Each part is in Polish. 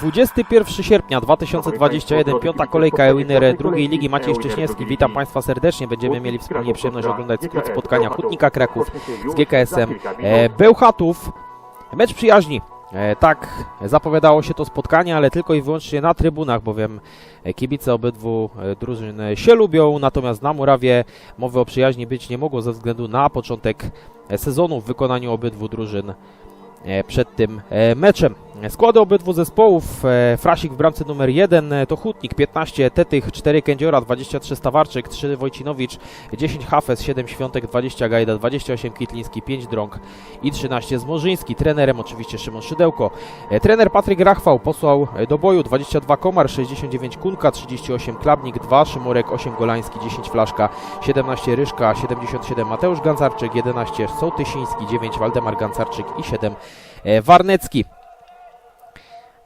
21 sierpnia 2021, piąta kolejka winner drugiej ligi. Maciej Szcześniewski, witam Państwa serdecznie. Będziemy mieli wspólnie przyjemność oglądać skrót spotkania Hutnika Kraków z GKS-em e, Bełchatów. Mecz przyjaźni. E, tak zapowiadało się to spotkanie, ale tylko i wyłącznie na trybunach, bowiem kibice obydwu e, drużyn się lubią, natomiast na murawie mowy o przyjaźni być nie mogło ze względu na początek sezonu w wykonaniu obydwu drużyn przed tym meczem. Składy obydwu zespołów. e, Frasik w bramce numer 1 to Hutnik, 15 Tetych, 4 Kędziora, 23 Stawarczyk, 3 Wojcinowicz, 10 Hafes, 7 Świątek, 20 Gajda, 28 Kitliński, 5 Drąg i 13 Zmorzyński. Trenerem oczywiście Szymon Szydełko. E, Trener Patryk Rachwał posłał e, do boju 22 Komar, 69 Kunka, 38 Klabnik, 2 Szymorek, 8 Golański, 10 Flaszka, 17 Ryszka, 77 Mateusz Gancarczyk, 11 Sołtysiński, 9 Waldemar Gancarczyk i 7 e, Warnecki.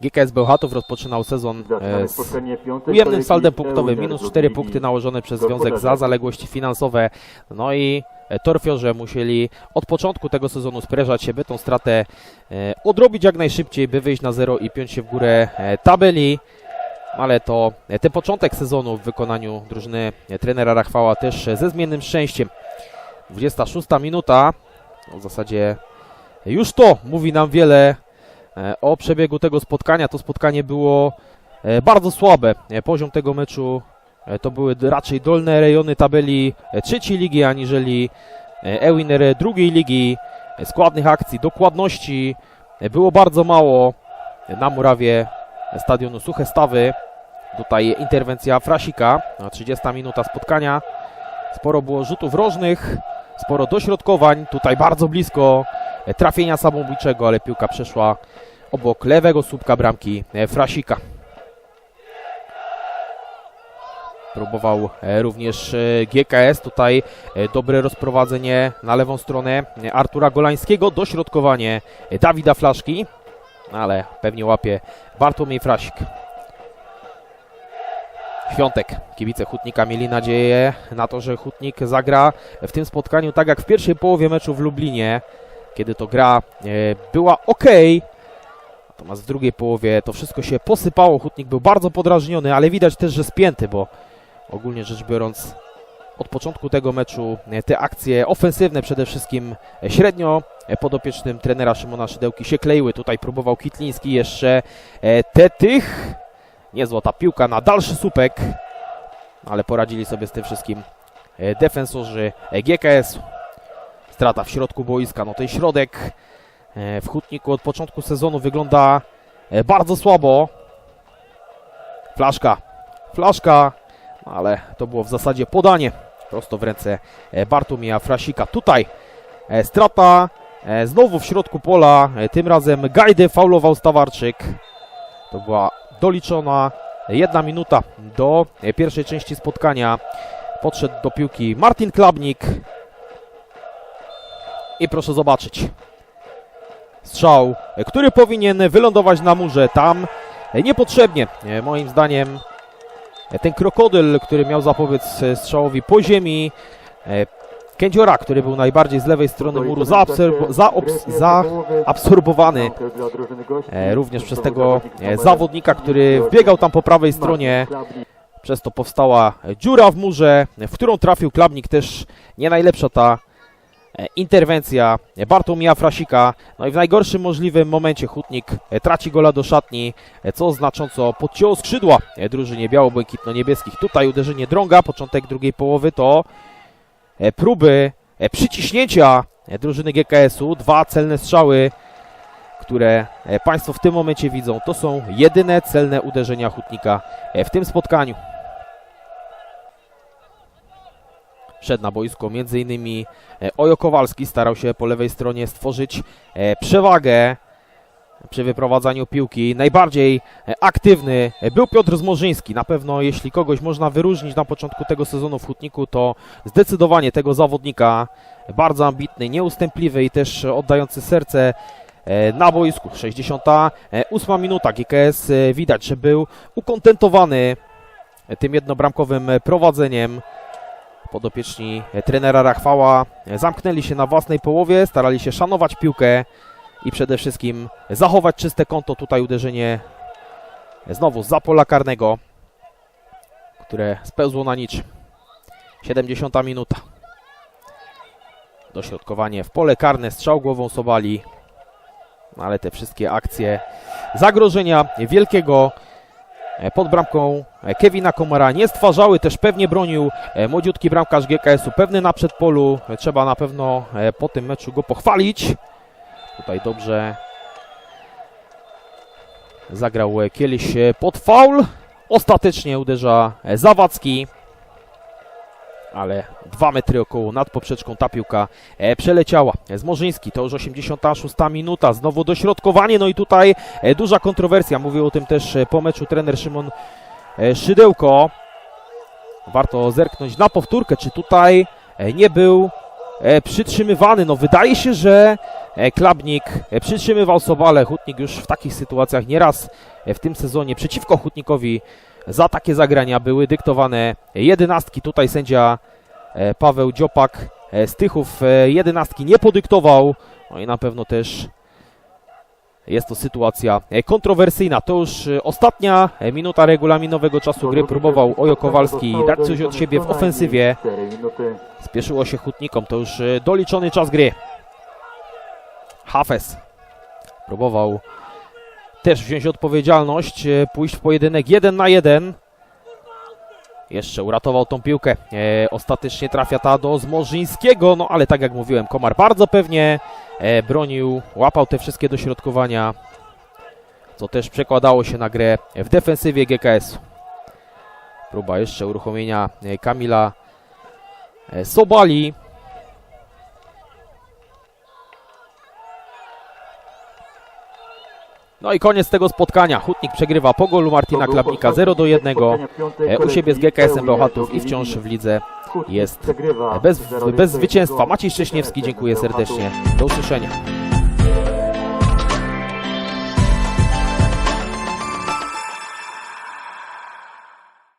GKS Bełchatów rozpoczynał sezon e, z ujemnym saldem punktowym, minus 4 punkty nałożone przez związek za zaległości finansowe. No i e, torfiorze musieli od początku tego sezonu sprężać się, by tą stratę e, odrobić jak najszybciej, by wyjść na zero i piąć się w górę tabeli. Ale to ten początek sezonu w wykonaniu drużyny trenera Rachwała też ze zmiennym szczęściem. 26 minuta, no w zasadzie już to mówi nam wiele o przebiegu tego spotkania. To spotkanie było e, bardzo słabe. E, Poziom tego meczu e, to były raczej dolne rejony tabeli e, trzeciej ligi, aniżeli e, e-winner drugiej ligi. E, Składnych akcji, dokładności e, było bardzo mało E, na murawie stadionu Suche Stawy. Tutaj interwencja Frasika, na 30 minuta spotkania. Sporo było rzutów rożnych, sporo dośrodkowań. Tutaj bardzo blisko e, trafienia samobójczego, ale piłka przeszła obok lewego słupka bramki e, Frasika. Próbował e, również e, GKS. Tutaj dobre rozprowadzenie na lewą stronę Artura Golańskiego. Dośrodkowanie Dawida Flaszki, ale pewnie łapie Bartłomiej Frasik. Świątek. Kibice Hutnika mieli nadzieję na to, że Hutnik zagra w tym spotkaniu tak jak w pierwszej połowie meczu w Lublinie, kiedy to gra e, była ok. Natomiast w drugiej połowie to wszystko się posypało. Hutnik był bardzo podrażniony, ale widać też, że spięty, bo ogólnie rzecz biorąc od początku tego meczu e, te akcje ofensywne przede wszystkim e, średnio podopiecznym trenera Szymona Szydełki się kleiły. Tutaj próbował Kitliński jeszcze e, Tetych. Niezła ta piłka na dalszy słupek, ale poradzili sobie z tym wszystkim defensorzy GKS. Strata w środku boiska. No ten środek e, w Hutniku od początku sezonu wygląda e, bardzo słabo. Flaszka. Flaszka, no ale to było w zasadzie podanie prosto w ręce e, Bartłomieja Frasika. Tutaj strata znowu w środku pola. Tym razem Gajdy faulował Stawarczyk. To była doliczona jedna minuta do pierwszej części spotkania. Podszedł do piłki Martin Klabnik. I proszę zobaczyć. Strzał, który powinien wylądować na murze. Tam niepotrzebnie, e, moim zdaniem, e, ten krokodyl, który miał zapobiec e, strzałowi po ziemi. Kędziora, który był najbardziej z lewej strony muru zaabsorbo- zaobs- zaabsorbowany również przez tego zawodnika, który wbiegał tam po prawej stronie. Przez to powstała dziura w murze, w którą trafił Klabnik. Też nie najlepsza ta interwencja e, Bartłomieja Frasika. No i w najgorszym możliwym momencie Hutnik e, traci gola do szatni, e, co znacząco podcięło skrzydła drużynie biało-błękitno-niebieskich. Tutaj uderzenie drąga, początek drugiej połowy to próby przyciśnięcia drużyny GKS-u. Dwa celne strzały które Państwo w tym momencie widzą. To są jedyne celne uderzenia Hutnika w tym spotkaniu. Szedł na boisko m.in. e, Ojo Kowalski, starał się po lewej stronie stworzyć e, przewagę przy wyprowadzaniu piłki. Najbardziej e, aktywny był Piotr Zmorzyński. Na pewno jeśli kogoś można wyróżnić na początku tego sezonu w Hutniku, to zdecydowanie tego zawodnika. Bardzo ambitny, nieustępliwy i też oddający serce na boisku. 68 minuta. GKS widać, że był ukontentowany tym jednobramkowym prowadzeniem. Podopieczni trenera Rachwała zamknęli się na własnej połowie, starali się szanować piłkę i przede wszystkim zachować czyste konto. Tutaj uderzenie Znowu za pola karnego, które spełzło na niczym. 70 minuta. Dośrodkowanie w pole karne, strzał głową Sobali. No Ale te wszystkie akcje zagrożenia wielkiego pod bramką e, Kevina Komara nie stwarzały, też pewnie bronił e, młodziutki bramkarz GKS-u, pewny na przedpolu. E, Trzeba na pewno e, po tym meczu go pochwalić. Tutaj dobrze zagrał e, kiedyś e, pod faul. Ostatecznie uderza e, Zawadzki. Ale dwa metry około nad poprzeczką ta piłka e, przeleciała. E, Zmorzyński to już 86 minuta. Znowu dośrodkowanie. No i tutaj e, duża kontrowersja. Mówił o tym też po meczu trener Szymon Szydełko. Warto zerknąć na powtórkę, czy tutaj nie był przytrzymywany. No wydaje się, że Klabnik przytrzymywał Sobale. Hutnik już w takich sytuacjach nieraz w tym sezonie przeciwko Hutnikowi za takie zagrania były dyktowane jedenastki. Tutaj sędzia e, Paweł Dziopak e, z Tychów e, jedenastki nie podyktował. No i na pewno też jest to sytuacja kontrowersyjna. To już ostatnia minuta regulaminowego czasu gry. Próbował Ojo Kowalski dać coś od siebie w ofensywie. Spieszyło się Hutnikom. To już doliczony czas gry. Hafes próbował też wziąć odpowiedzialność, e, pójść w pojedynek jeden na jeden. Jeszcze uratował tą piłkę. E, ostatecznie trafia ta do Zmorzyńskiego, no ale tak jak mówiłem, Komar bardzo pewnie e, bronił, łapał te wszystkie dośrodkowania, co też przekładało się na grę w defensywie GKS. Próba jeszcze uruchomienia e, Kamila e, Sobali. No i koniec tego spotkania. Hutnik przegrywa po golu Martina Klapnika 0 do 1 e, u siebie z GKS-em Bełchatów i wciąż w lidze jest bez, bez zwycięstwa. Maciej Szcześniewski, dziękuję serdecznie. Do usłyszenia.